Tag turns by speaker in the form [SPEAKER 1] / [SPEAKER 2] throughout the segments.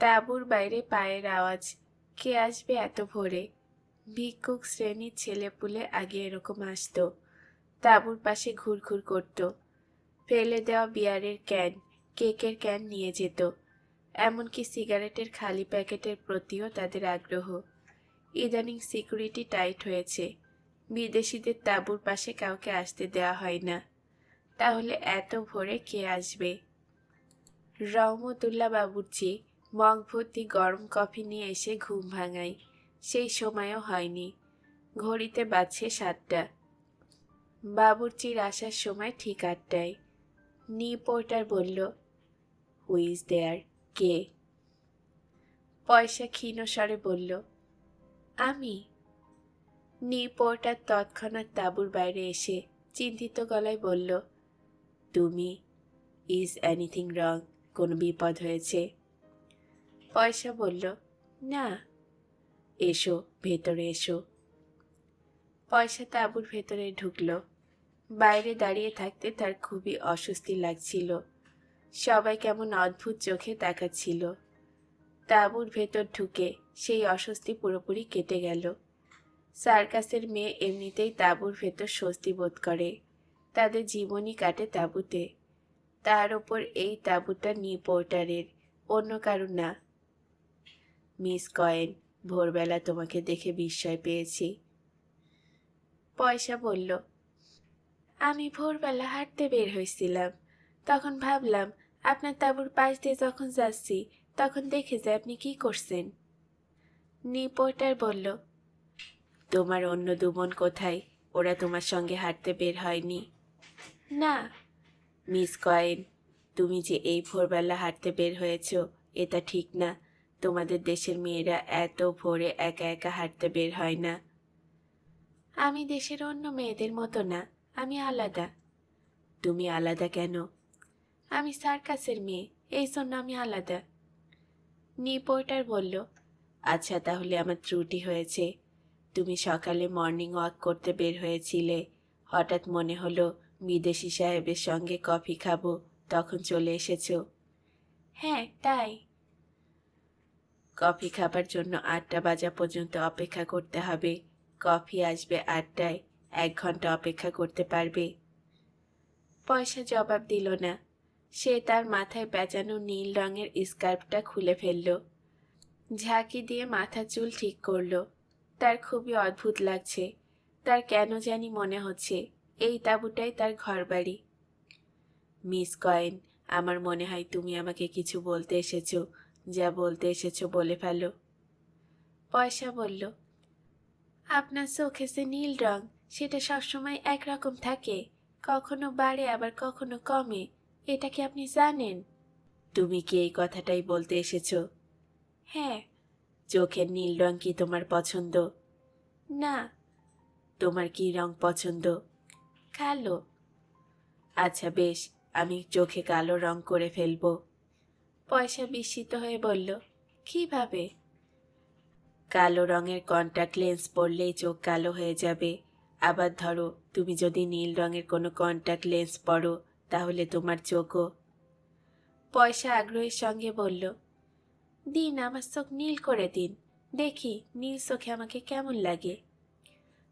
[SPEAKER 1] তাঁবুর বাইরে পায়ের আওয়াজ, কে আসবে এত ভোরে? ভিক্ষুক শ্রেণির ছেলেপুলে আগে এরকম আসতো। তাঁবুর পাশে ঘুরঘুর করত। ফেলে দেওয়া বিয়ারের ক্যান, কেকের ক্যান নিয়ে যেত। এমনকি সিগারেটের খালি প্যাকেটের প্রতিও তাদের আগ্রহ। ইদানিং সিকিউরিটি টাইট হয়েছে। বিদেশিদের তাঁবুর পাশে কাউকে আসতে দেওয়া হয় না। তাহলে এত ভোরে কে আসবে? রহমতুল্লাহ বাবুর্চি মগ ভর্তি গরম কফি নিয়ে এসে ঘুম ভাঙাই সেই সময়ও হয়নি। ঘড়িতে বাজছে সাতটা। বাবুর্চির আসার সময় ঠিক আটটায়। নি পোর্টার বলল হুইজ দেয়ার কে? পয়সা ক্ষীণ স্বরে বলল, আমি। নি পোর্টার তৎক্ষণাৎ তাঁবুর বাইরে এসে চিন্তিত গলায় বলল, তুমি ইজ এনিথিং রং কোনো বিপদ হয়েছে? পয়সা বলল, না, এসো, ভেতরে এসো। পয়সা তাঁবুর ভেতরে ঢুকলো। বাইরে দাঁড়িয়ে থাকতে তার খুবই অস্বস্তি লাগছিল। সবাই কেমন অদ্ভুত চোখে তাকাচ্ছিল। তাঁবুর ভেতর ঢুকে সেই অস্বস্তি পুরোপুরি কেটে গেল। সার্কাসের মেয়ে এমনিতেই তাঁবুর ভেতর স্বস্তি বোধ করে। তাদের জীবনই কাটে তাঁবুতে। তার ওপর এই তাঁবুটা নি পোর্টারের, অন্য কারও না। মিস কয়েন, ভোরবেলা তোমাকে দেখে বিস্ময় পেয়েছি। পয়সা বলল, আমি ভোরবেলা হাঁটতে বের হয়েছিলাম। তখন ভাবলাম, আপনার তাঁবুর পাশ দিয়ে যখন যাচ্ছি, তখন দেখে যে আপনি কি করছেন। নি পোর্টার বলল, তোমার অন্য দুমন কোথায়? ওরা তোমার সঙ্গে হাঁটতে বের হয়নি। না। মিস কয়েন, তুমি যে এই ভোরবেলা হাঁটতে বের হয়েছ, এটা ঠিক না। তোমাদের দেশের মেয়েরা এত ভোরে একা একা হাঁটতে বের হয় না। আমি দেশের অন্য মেয়েদের মতো না, আমি আলাদা। তুমি আলাদা কেন? আমি সার্কাসের মেয়ে, এই জন্য আমি আলাদা। নি পোর্টার বলল আচ্ছা তাহলে আমার ত্রুটি হয়েছে। তুমি সকালে মর্নিং ওয়াক করতে বের হয়েছিলে। হঠাৎ মনে হলো বিদেশি সাহেবের সঙ্গে কফি খাব, তখন চলে এসেছ। হ্যাঁ তাই। কফি খাবার জন্য আটটা বাজা পর্যন্ত অপেক্ষা করতে হবে। কফি আসবে আটটায়, এক ঘণ্টা অপেক্ষা করতে পারবে। পয়সা জবাব দিল না। সে তার মাথায় পেঁচানো নীল রঙের স্কার্ফটা খুলে ফেলল। ঝাঁকি দিয়ে মাথা চুল ঠিক করল। তার খুবই অদ্ভুত লাগছে। তার কেন জানি মনে হচ্ছে, এই তাঁবুটাই তার ঘরবাড়ি। মিস কয়েন, আমার মনে হয় তুমি আমাকে কিছু বলতে এসেছ। যা বলতে এসেছ বলে ফেলো। পয়সা বলল, আপনার চোখে যে নীল রং, সেটা সবসময় একরকম থাকে। কখনো বাড়ে, আবার কখনো কমে। এটা কি আপনি জানেন? তুমি কি এই কথাটাই বলতে এসেছ? হ্যাঁ। চোখের নীল রং কি তোমার পছন্দ? না। তোমার কি রং পছন্দ? কালো। আচ্ছা বেশ। আমি চোখে কালো রং করে ফেলব। পয়সা বিস্মিত হয়ে বলল, কীভাবে? কালো রঙের কন্টাক্ট লেন্স পরলেই চোখ কালো হয়ে যাবে। আবার ধরো, তুমি যদি নীল রঙের কোনো কন্টাক্ট লেন্স পরো, তাহলে তোমার চোখও। পয়সা আগ্রহের সঙ্গে বলল, দিন আমার চোখ নীল করে দিন। দেখি, নীল চোখে আমাকে কেমন লাগে?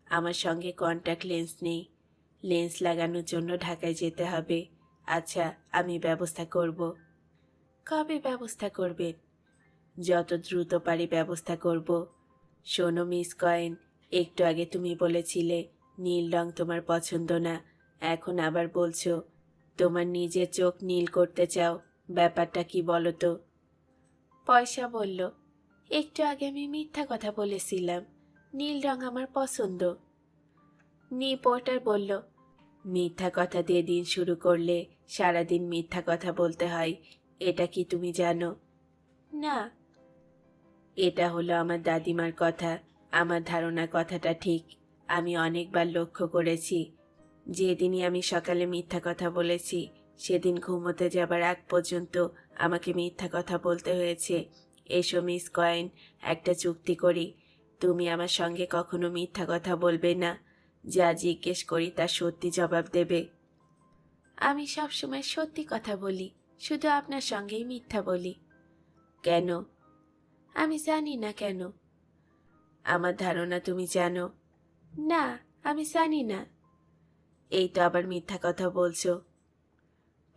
[SPEAKER 1] আমার সঙ্গে কন্টাক্ট লেন্স নেই। লেন্স লাগানোর জন্য ঢাকায় যেতে হবে। আচ্ছা আমি ব্যবস্থা করব। কবে ব্যবস্থা করবেন? যত দ্রুত পারি ব্যবস্থা করব। শোনো, মিস কয়েন, একটু আগে তুমি বলেছিলে, নীল রং তোমার পছন্দ না। এখন আবার বলছো, তোমার নিজের চোখ নীল করতে চাও, ব্যাপারটা কি বলো তো? পয়সা বলল, একটু আগে আমি মিথ্যা কথা বলেছিলাম, নীল রং আমার পছন্দ। নি পোর্টার বলল, মিথ্যা কথা দিয়ে দিন শুরু করলে সারাদিন মিথ্যা কথা বলতে হয় এটা কি তুমি জানো? না। এটা হলো আমার দাদিমার কথা আমার ধারণা কথাটা ঠিক। আমি অনেকবার লক্ষ্য করেছি যেদিনই আমি সকালে মিথ্যা কথা বলেছি সেদিন ঘুমোতে যাবার আগ পর্যন্ত আমাকে মিথ্যা কথা বলতে হয়েছে। এসো মিস কয়েন একটা চুক্তি করি। তুমি আমার সঙ্গে কখনো মিথ্যা কথা বলবে না। যা জিজ্ঞেস করি তা সত্যি জবাব দেবে। আমি সবসময় সত্যি কথা বলি। শুধু আপনার সঙ্গেই মিথ্যা বলি। কেন? আমি জানি না কেন। আমার ধারণা তুমি জানো। না, আমি জানি না। এই তো আবার মিথ্যা কথা বলছো।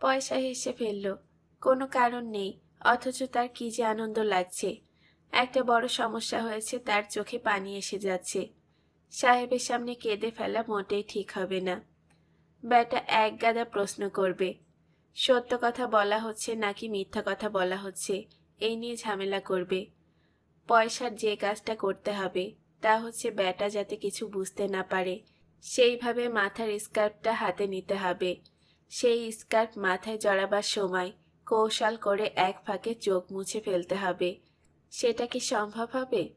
[SPEAKER 1] পয়সা হেসে ফেলল। কোনো কারণ নেই, অথচ তার কি যে আনন্দ লাগছে। একটা বড় সমস্যা হয়েছে, তার চোখে পানি এসে যাচ্ছে। সাহেবের সামনে কেঁদে ফেলা মোটেই ঠিক হবে না। ব্যাটা এক গাদা প্রশ্ন করবে সত্য কথা বলা হচ্ছে নাকি মিথ্যা কথা বলা হচ্ছে, এই নিয়ে ঝামেলা করবে। পয়সার যে কাজটা করতে হবে, তা হচ্ছে ব্যাটা যাতে কিছু বুঝতে না পারে, সেইভাবে মাথার স্কার্ফটা হাতে নিতে হবে। সেই স্কার্ফ মাথায় জড়াবার সময় কৌশল করে এক ফাঁকে চোখ মুছে ফেলতে হবে। সেটা কি সম্ভব হবে?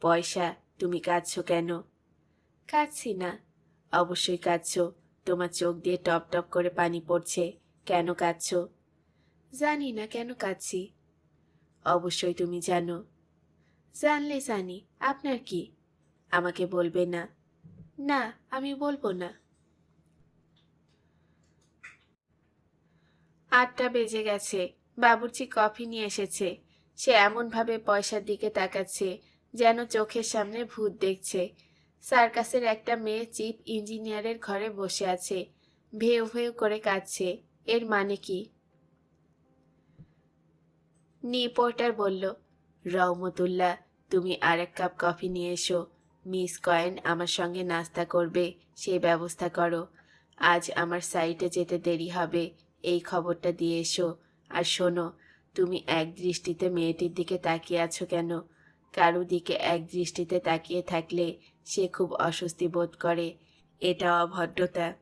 [SPEAKER 1] পয়সা, তুমি কাঁদছো কেন? কাঁদছি না, অবশ্যই কাঁদছো। তোমার চোখ দিয়ে টপ টপ করে পানি পড়ছে। কেন কাঁদছ? জানি না কেন কাঁদছি। অবশ্যই তুমি জানো। জানলে জানি আপনার কি? আমাকে বলবে না। না, আমি বলব না। আটটা বেজে গেছে। বাবুর্চি কফি নিয়ে এসেছে। সে এমনভাবে পয়সার দিকে তাকাচ্ছে, যেন চোখের সামনে ভূত দেখছে। সার্কাসের একটা মেয়ে চিফ ইঞ্জিনিয়ারের ঘরে বসে আছে। ভেউ ভেউ করে কাঁদছে। এর মানে কি? নি পোর্টার বলল, রহমতুল্লাহ, তুমি আর এক কাপ কফি নিয়ে এসো। মিস কয়েন আমার সঙ্গে নাস্তা করবে সেই ব্যবস্থা করো। আজ আমার সাইটে যেতে দেরি হবে, এই খবরটা দিয়ে এসো। আর শোনো, তুমি এক দৃষ্টিতে মেয়েটির দিকে তাকিয়ে আছো কেন? কারও দিকে এক দৃষ্টিতে তাকিয়ে থাকলে সে খুব অস্বস্তি বোধ করে। এটা অভদ্রতা।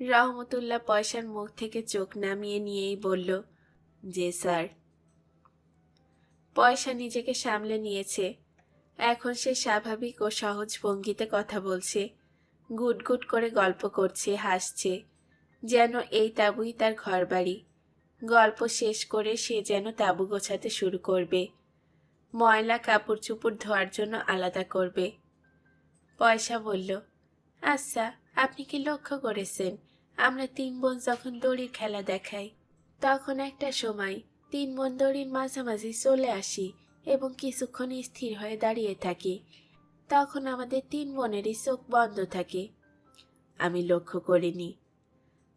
[SPEAKER 1] রহমতুল্লাহ পয়সার মুখ থেকে চোখ নামিয়ে নিয়েই বলল যে স্যার। পয়সা নিজেকে সামলে নিয়েছে। এখন সে স্বাভাবিক ও সহজ ভঙ্গিতে কথা বলছে। গুটগুট করে গল্প করছে, হাসছে। যেন এই তাঁবুই তার ঘরবাড়ি। গল্প শেষ করে সে যেন তাঁবু গোছাতে শুরু করবে। ময়লা কাপড় চুপড় ধোয়ার জন্য আলাদা করবে। পয়সা বলল আচ্ছা আপনি কি লক্ষ্য করেছেন? আমরা তিন বোন যখন দড়ির খেলা দেখাই, তখন একটা সময় তিন বোন দড়ির মাঝামাঝি চলে আসি এবং কিছুক্ষণ স্থির হয়ে দাঁড়িয়ে থাকি। তখন আমাদের তিন বোনেরই চোখ বন্ধ থাকে। আমি লক্ষ্য করিনি।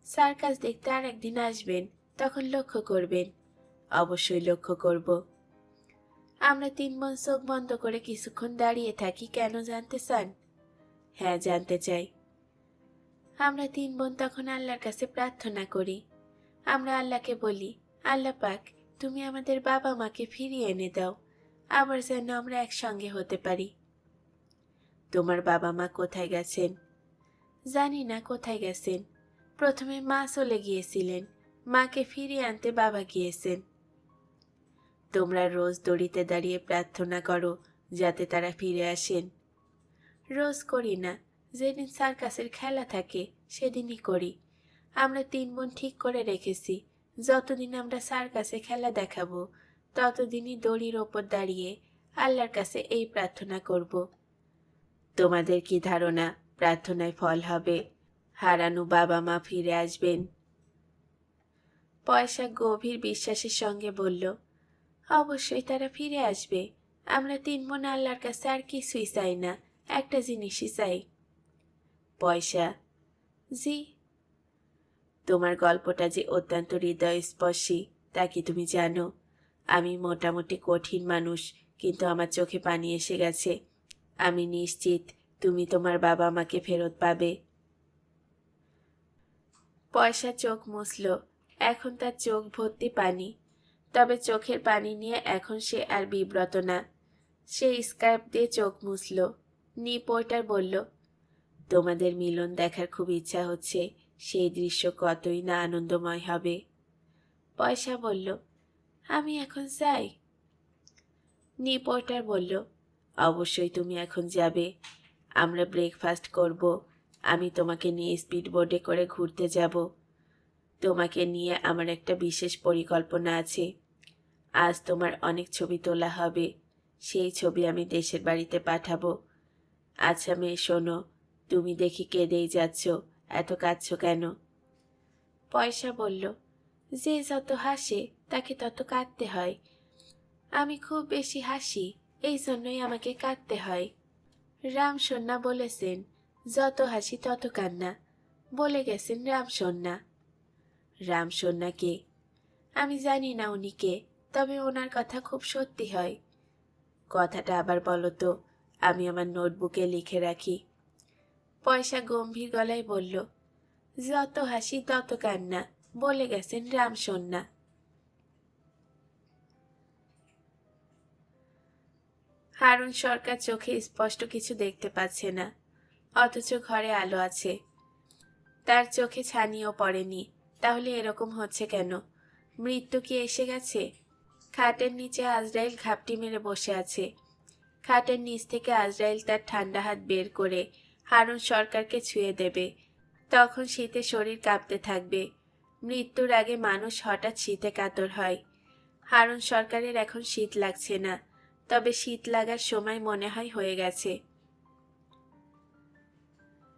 [SPEAKER 1] সার্কাস দেখতে আর একদিন আসবেন, তখন লক্ষ্য করবেন। অবশ্যই লক্ষ্য করব। আমরা তিন বোন চোখ বন্ধ করে কিছুক্ষণ দাঁড়িয়ে থাকি, কেন জানতে চান? হ্যাঁ জানতে চাই। আমরা তিন বোন তখন আল্লাহর কাছে প্রার্থনা করি। আমরা আল্লাহকে বলি, আল্লাহ পাক, তুমি আমাদের বাবা মাকে ফিরিয়ে এনে দাও। আবার যেন আমরা একসঙ্গে হতে পারি। তোমার বাবা মা কোথায় গেছেন? জানি না কোথায় গেছেন। প্রথমে মা চলে গিয়েছিলেন। মাকে ফিরিয়ে আনতে বাবা গিয়েছেন। তোমরা রোজ দড়িতে দাঁড়িয়ে প্রার্থনা করো, যাতে তারা ফিরে আসেন। রোজ করি না, যেদিন সার্কাসের খেলা থাকে, সেদিনই করি। আমরা তিন বোন ঠিক করে রেখেছি, যতদিন আমরা সার্কাসে খেলা দেখাবো, ততদিনই দড়ির ওপর দাঁড়িয়ে আল্লাহর কাছে এই প্রার্থনা করব। তোমাদের কি ধারণা, প্রার্থনায় ফল হবে? হারানো বাবা মা ফিরে আসবেন। পয়সা গভীর বিশ্বাসের সঙ্গে বলল অবশ্যই তারা ফিরে আসবে। আমরা তিন বোন আল্লাহর কাছে আর কিছুই চাই না, একটা জিনিসই চাই। পয়সা। জি। তোমার গল্পটা যে অত্যন্ত হৃদয়স্পর্শী, তা কি তুমি জানো? আমি মোটামুটি কঠিন মানুষ, কিন্তু আমার চোখে পানি এসে গেছে। আমি নিশ্চিত তুমি তোমার বাবা মাকে ফেরত পাবে। পয়সা চোখ মুছল, এখন তার চোখ ভর্তি পানি। তবে চোখের পানি নিয়ে এখন সে আর বিব্রত না। সে স্কার্ফ দিয়ে চোখ মুছল। নি পোর্টার বলল, তোমাদের মিলন দেখার খুব ইচ্ছা হচ্ছে। সেই দৃশ্য কতই না আনন্দময় হবে। পয়সা বলল, আমি এখন যাই। নি পোর্টার বলল, অবশ্যই তুমি এখন যাবে। আমরা ব্রেকফাস্ট করব। আমি তোমাকে নিয়ে স্পিড বোর্ডে করে ঘুরতে যাব। তোমাকে নিয়ে আমার একটা বিশেষ পরিকল্পনা আছে। আজ তোমার অনেক ছবি তোলা হবে। সেই ছবি আমি দেশের বাড়িতে পাঠাবো। আচ্ছা মেয়ে, শোনো, তুমি দেখি কেঁদেই যাচ্ছ, এত কাঁদছ কেন? পয়সা বলল, যে যত হাসে, তাকে তত কাঁদতে হয়। আমি খুব বেশি হাসি, এই জন্যই আমাকে কাঁদতে হয়। রাম সন্না বলেছেন, যত হাসি তত কান্না। বলে গেছেন রাম সন্না রাম সন্না কে? আমি জানি না উনি কে। তবে ওনার কথা খুব সত্যি হয়। কথাটা আবার বলো তো, আমি আমার নোটবুকে লিখে রাখি। পয়সা গম্ভীর গলায় বলল, যত হাসি তত কান্না, বলে গেছেন রাম সন্না হারুন সরকার চোখে স্পষ্ট কিছু দেখতে পাচ্ছে না, অথচ ঘরে আলো আছে। তার চোখে ছানিও পড়েনি, তাহলে এরকম হচ্ছে কেন? মৃত্যু কি এসে গেছে? খাটের নিচে আজরাইল ঘাপটি মেরে বসে আছে। খাটের নিচ থেকে আজরাইল তার ঠান্ডা হাত বের করে হারুন সরকারকে ছুঁয়ে দেবে। তখন শীতে শরীর কাঁপতে থাকবে। মৃত্যুর আগে মানুষ হঠাৎ শীতে কাতর হয়। হারুন সরকারের এখন শীত লাগছে না, তবে শীত লাগার সময় মনে হয় হয়ে গেছে।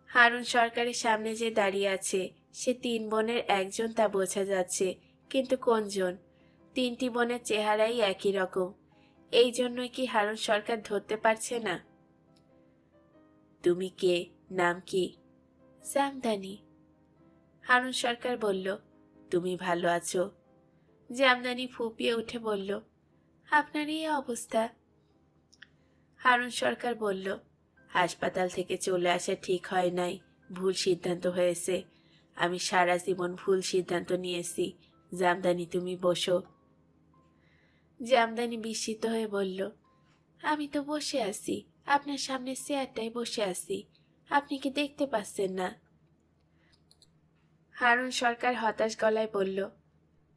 [SPEAKER 1] হারুন সরকারের সামনে যে দাঁড়িয়ে আছে, সে তিন বোনের একজন তা বোঝা যাচ্ছে, কিন্তু কোনজন? তিনটি বোনের চেহারাই একই রকম। এই জন্যই কি হারুন সরকার ধরতে পারছে না? তুমি কে? নাম কি? জামদানি। হারুন সরকার বলল, তুমি ভালো আছো। জামদানি ফুপিয়ে উঠে বলল, আপনার এই অবস্থা? হারুন সরকার বলল, হাসপাতাল থেকে চলে আসা ঠিক হয় নাই, ভুল সিদ্ধান্ত হয়েছে। আমি সারা জীবন ভুল সিদ্ধান্ত নিয়েছি। জামদানি, তুমি বসো। জামদানি বিস্মিত হয়ে বলল, আমি তো বসে আছি, আপনার সামনে চেয়ারটায় বসে আছি, আপনি কি দেখতে পাচ্ছেন না? হারুন সরকার হতাশ গলায় বলল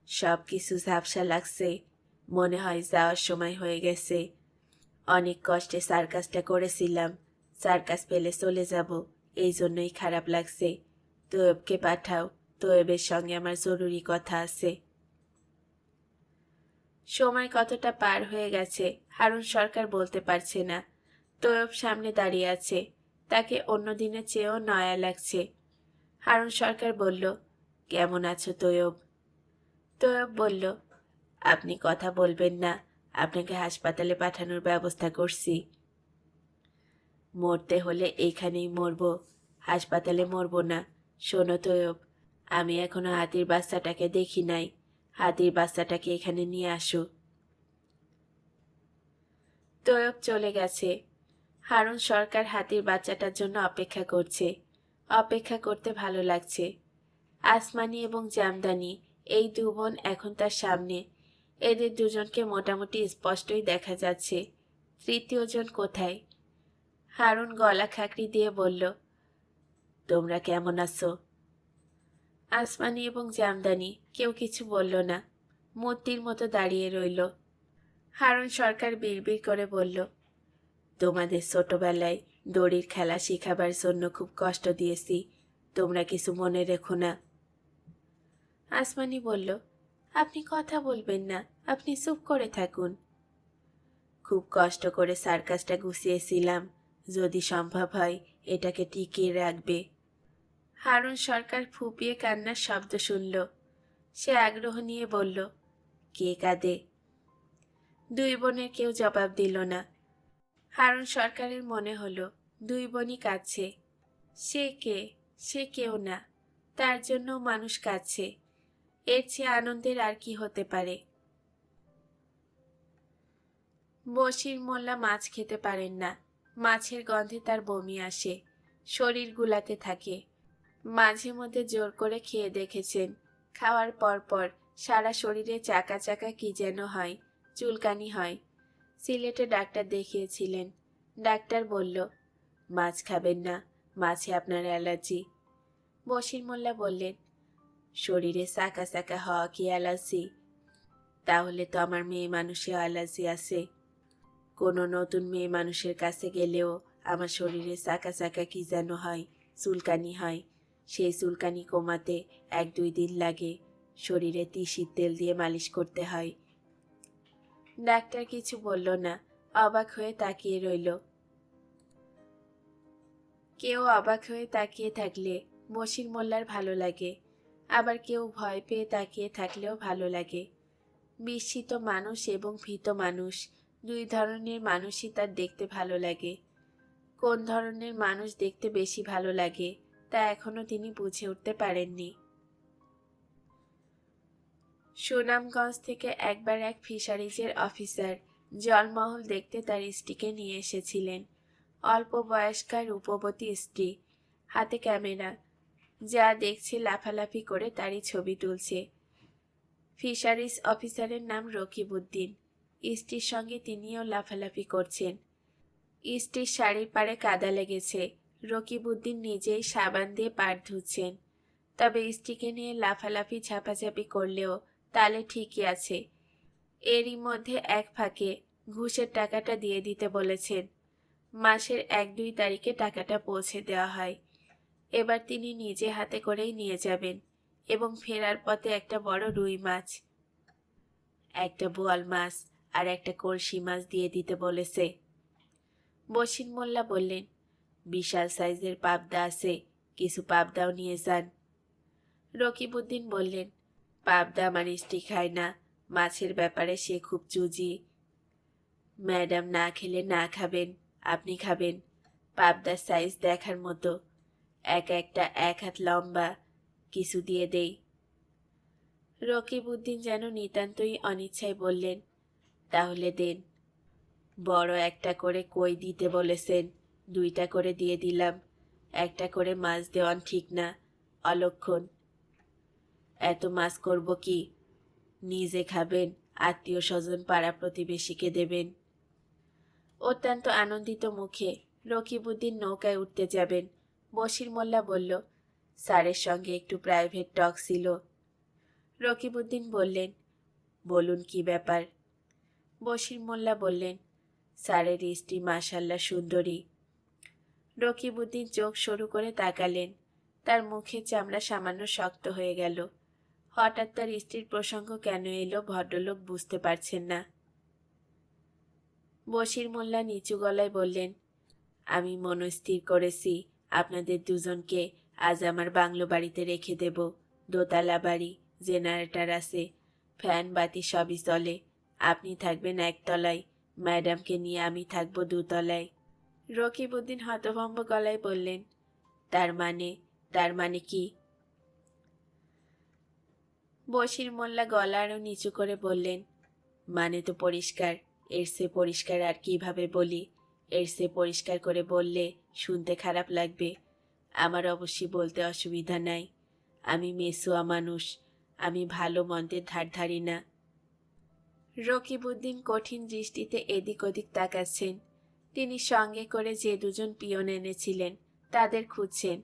[SPEAKER 1] সব কিছু ঝাপসা লাগছে, মনে হয় যাওয়ার সময় হয়ে গেছে। অনেক কষ্টে সার্কাসটা করেছিলাম, সার্কাস পেলে চলে যাব, এই জন্যই খারাপ লাগছে। তোয়েবকে পাঠাও, তোয়েবের সঙ্গে আমার জরুরি কথা আছে। সময় কতটা পার হয়ে গেছে, হারুন সরকার বলতে পারছে না। তোয়ব সামনে দাঁড়িয়ে আছে, তাকে অন্য দিনের চেয়েও নয়া লাগছে। হারুন সরকার বলল, কেমন আছো তোয়ব? তোয়ব বলল, আপনি কথা বলবেন না, আপনাকে হাসপাতালে পাঠানোর ব্যবস্থা করছি। মরতে হলে এইখানেই মরব, হাসপাতালে মরব না। শোনো তোয়ব, আমি এখনও হাতির বাচ্চাটাকে দেখি নাই। হাতির বাচ্চাটাকে এখানে নিয়ে আসো। তোয়ব চলে গেছে। হারুন সরকার হাতির বাচ্চাটার জন্য অপেক্ষা করছে। অপেক্ষা করতে ভালো লাগছে। আসমানি এবং জামদানি, এই দু বোন এখন তার সামনে। এদের দুজনকে মোটামুটি স্পষ্টই দেখা যাচ্ছে। তৃতীয়জন কোথায়? হারুন গলা খাকড়ি দিয়ে বলল, তোমরা কেমন আছো? আসমানি এবং জামদানি, কেউ কিছু বলল না। মূর্তির মতো দাঁড়িয়ে রইল। হারুন সরকার বিড়বিড় করে বলল, তোমাদের ছোটবেলায় দড়ির খেলা শেখাবার জন্য খুব কষ্ট দিয়েছি, তোমরা কিছু মনে রেখো না। আসমানি বলল, আপনি কথা বলবেন না, আপনি চুপ করে থাকুন। খুব কষ্ট করে সার্কাসটা গুছিয়েছিলাম। যদি সম্ভব হয়, এটাকে টিকিয়ে রাখবে। হারুন সরকার ফুপিয়ে কান্নার শব্দ শুনল। সে আগ্রহ নিয়ে বলল, কে কাঁদে? দুই বোনের কেউ জবাব দিল না। হারুন সরকারের মনে হলো, দুই বোনই কাছে সে কে? সে কেউ না। তার জন্য মানুষ কাছে এর চেয়ে আনন্দের আর কি হতে পারে? বসির মোল্লা মাছ খেতে পারেন না। মাছের গন্ধে তার বমি আসে। শরীর গুলাতে থাকে। মাঝে মধ্যে জোর করে খেয়ে দেখেছেন। খাওয়ার পর পর সারা শরীরে চাকা চাকা কি যেন হয়, চুলকানি হয়। সিলেটে ডাক্তার দেখিয়েছিলেন। ডাক্তার বলল, মাছ খাবেন না, মাছে আপনার অ্যালার্জি। বশির মোল্লা বললেন, শরীরে সাকা সাকা হওয়া কি অ্যালার্জি? তাহলে তো আমার মেয়ে মানুষের অ্যালার্জি আছে। কোনো নতুন মেয়ে মানুষের কাছে গেলেও আমার শরীরে সাকা সাকা কি যেন হয়, চুলকানি হয়। সেই চুলকানি কমাতে এক দুই দিন লাগে। শরীরে তিসির তেল দিয়ে মালিশ করতে হয়। ডাক্তার কিছু বলল না, অবাক হয়ে তাকিয়ে রইল। কেউ অবাক হয়ে তাকিয়ে থাকলে বশির মোল্লার ভালো লাগে। আবার কেউ ভয় পেয়ে তাকিয়ে থাকলেও ভালো লাগে। বিস্মিত মানুষ এবং ভীত মানুষ, দুই ধরনের মানুষই তার দেখতে ভালো লাগে। কোন ধরনের মানুষ দেখতে বেশি ভালো লাগে? তা এখনও তিনি বুঝে উঠতে পারেননি। সুনামগঞ্জ থেকে একবার এক ফিশারিজের অফিসার জলমহল দেখতে তার স্ত্রীকে নিয়ে এসেছিলেন। অল্প বয়স্কার রূপবতী স্ত্রী, হাতে ক্যামেরা, যা দেখছে লাফালাফি করে তারই ছবি তুলছে। ফিশারিজ অফিসারের নাম রকিবউদ্দিন। স্ত্রীর সঙ্গে তিনিও লাফালাফি করছেন। স্ত্রীর শাড়ির পাড়ে কাদা লেগেছে। রকিবউদ্দিন নিজেই সাবান দিয়ে পাড় ধুচ্ছেন। তবে স্ত্রীকে নিয়ে লাফালাফি, ঝাপাঝাপি করলেও তালে ঠিকই আছে। এরই মধ্যে এক ফাঁকে ঘুষের টাকাটা দিয়ে দিতে বলেছেন। মাসের এক, দুই তারিখে টাকাটা পৌঁছে দেওয়া হয়। এবার তিনি নিজে হাতে করেই নিয়ে যাবেন এবং ফেরার পথে একটা বড় রুই মাছ, একটা বোয়াল মাছ আর একটা কলসি মাছ দিয়ে দিতে বলেছে। বসির মোল্লা বললেন বিশাল সাইজের পাবদা আছে, কিছু পাবদাও নিয়ে যান। রকিবউদ্দিন বললেন, পাবদা স্ত্রী খায় না, মাছের ব্যাপারে সে খুব চুজি। ম্যাডাম না খেলে না খাবেন, আপনি খাবেন পাবদার সাইজ দেখার মতো। এক একটা এক হাত লম্বা, কিছু দিয়ে দেই। রকিবউদ্দিন যেন নিতান্তই অনিচ্ছায় বললেন, তাহলে দেন। বড় একটা করে কই দিতে বলেছেন দুইটা করে দিয়ে দিলাম। একটা করে মাছ দেওয়ান ঠিক না, অলক্ষণ। এত মাছ করব কি? নিজে খাবেন আত্মীয় স্বজন পাড়া প্রতিবেশীকে দেবেন। অত্যন্ত আনন্দিত মুখে রকিবউদ্দিন নৌকায় উঠতে যাবেন। বশির মোল্লা বলল, স্যারের সঙ্গে একটু প্রাইভেট টক ছিল। রকিবউদ্দিন বললেন, বলুন কি ব্যাপার? বশির মোল্লা বললেন, স্যারের স্ত্রী মাশাল্লাহ সুন্দরী। রকিবউদ্দিন চোখ সরু করে তাকালেন। তার মুখের চামড়া সামান্য শক্ত হয়ে গেল। হঠাৎ তার স্ত্রীর প্রসঙ্গ কেন এলো ভদ্রলোক বুঝতে পারছেন না। বশির মোল্লা নিচু গলায় বললেন, আমি মনস্থির করেছি। আপনাদের দুজনকে আজ আমার বাংলো বাড়িতে রেখে দেব। দোতলা বাড়ি, জেনারেটর আছে, ফ্যান বাতি সবই চলে। আপনি থাকবেন একতলায়। ম্যাডামকে নিয়ে আমি থাকব দুতলায়। রকিবউদ্দিন হতভম্ব গলায় বললেন, তার মানে তার মানে কি? বসির মোল্লা গলা আরও নিচু করে বললেন মানে তো পরিষ্কার, এর সে পরিষ্কার আর কীভাবে বলি? এর সে পরিষ্কার করে বললে শুনতে খারাপ লাগবে। আমার অবশ্যই বলতে অসুবিধা নাই। আমি মেসোয়া মানুষ, আমি ভালো মন্দের ধার ধারি না। রকিবউদ্দিন কঠিন দৃষ্টিতে এদিক ওদিক তাকাচ্ছেন। তিনি সঙ্গে করে যে দুজন পিয়ন এনেছিলেন, তাদের খুঁজছেন।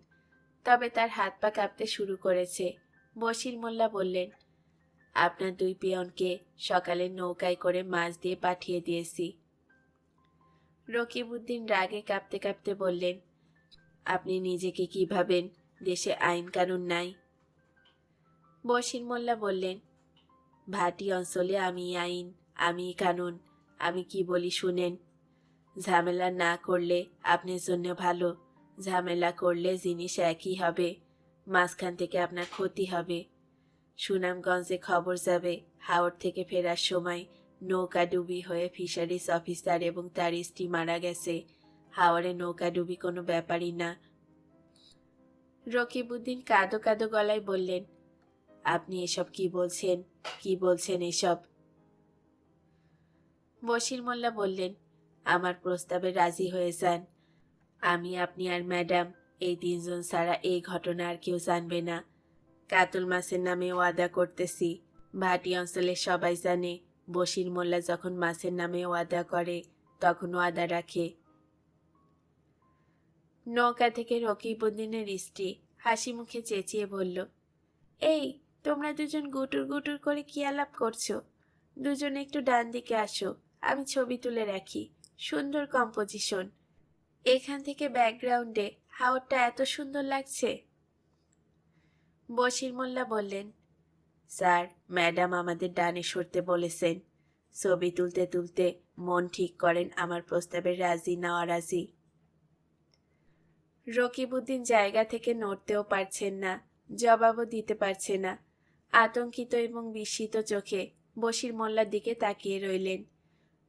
[SPEAKER 1] তবে তার হাত পা কাঁপতে শুরু করেছে। বশির মোল্লা বললেন, আপনার দুই পিয়নকে সকালে নৌকায় করে মাছ দিয়ে পাঠিয়ে দিয়েছি। রকিবউদ্দিন রাগে কাঁপতে কাঁপতে বললেন, আপনি নিজেকে কি ভাবেন দেশে আইন কানুন নাই? বশির মোল্লা বললেন, ভাটি অঞ্চলে আমি আইন, আমি কানুন, আমি কি বলি শুনেন। ঝামেলা না করলে আপনার জন্য ভালো। ঝামেলা করলে জিনিস একই হবে। মাঝখান থেকে আপনার ক্ষতি হবে। সুনামগঞ্জে খবর যাবে, হাওড় থেকে ফেরার সময় নৌকা ডুবি হয়ে ফিশারিজ অফিসার এবং তার স্ত্রী মারা গেছে। হাওড়ে নৌকা ডুবি কোনো ব্যাপারই না। রকিবউদ্দিন কাঁদো কাঁদো গলায় বললেন, আপনি এসব কি বলছেন? কি বলছেন এসব? বশির মোল্লা বললেন আমার প্রস্তাবে রাজি হয়ে যান আমি, আপনি আর ম্যাডাম এই তিনজন ছাড়া এই ঘটনা আর কেউ জানবে না। কাতল মাছের নামে ওয়াদা করতেছি। ভাটি অঞ্চলের সবাই জানে, বশির মোল্লা যখন মাছের নামে ওয়াদা করে, তখন ওয়াদা রাখে। নৌকা থেকে রকিবউদ্দিনের স্ত্রী হাসি মুখে চেঁচিয়ে বলল, এই, তোমরা দুজন গুটুর গুটুর করে কি আলাপ করছ? দুজনে একটু ডান দিকে আসো, আমি ছবি তুলে রাখি। সুন্দর কম্পোজিশন এখান থেকে ব্যাকগ্রাউন্ডে হাওরটা এত সুন্দর লাগছে। বশির মোল্লা বললেন, স্যার ম্যাডাম আমাদের ডানে সরতে বলেছেন। ছবি তুলতে তুলতে মন ঠিক করেন, আমার প্রস্তাবে রাজি না অরাজি। রকিবউদ্দিন জায়গা থেকে নড়তেও পারছেন না, জবাবও দিতে পারছে না। আতঙ্কিত এবং বিস্মিত চোখে বশির মোল্লার দিকে তাকিয়ে রইলেন।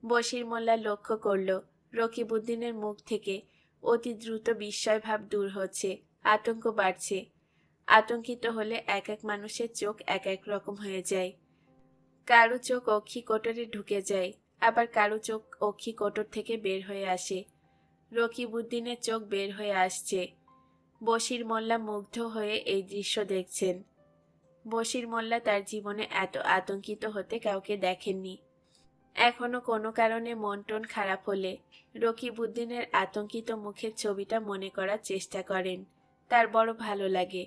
[SPEAKER 1] বশির মোল্লা লক্ষ্য করল, রকিবউদ্দিনের মুখ থেকে অতি দ্রুত বিস্ময় ভাব দূর হচ্ছে, আতঙ্ক বাড়ছে। আতঙ্কিত হলে এক এক মানুষের চোখ এক এক রকম হয়ে যায়। কারও চোখ অক্ষি কোটরে ঢুকে যায়, আবার কারও চোখ অক্ষি কোটর থেকে বের হয়ে আসে। রকিবউদ্দিনের চোখ বের হয়ে আসছে। বশির মোল্লা মুগ্ধ হয়ে এই দৃশ্য দেখছেন। বশির মোল্লা তার জীবনে এত আতঙ্কিত হতে কাউকে দেখেননি। এখনও কোনো কারণে মন টন খারাপ হলে রকিবউদ্দিনের আতঙ্কিত মুখের ছবিটা মনে করার চেষ্টা করেন। তার বড় ভালো লাগে।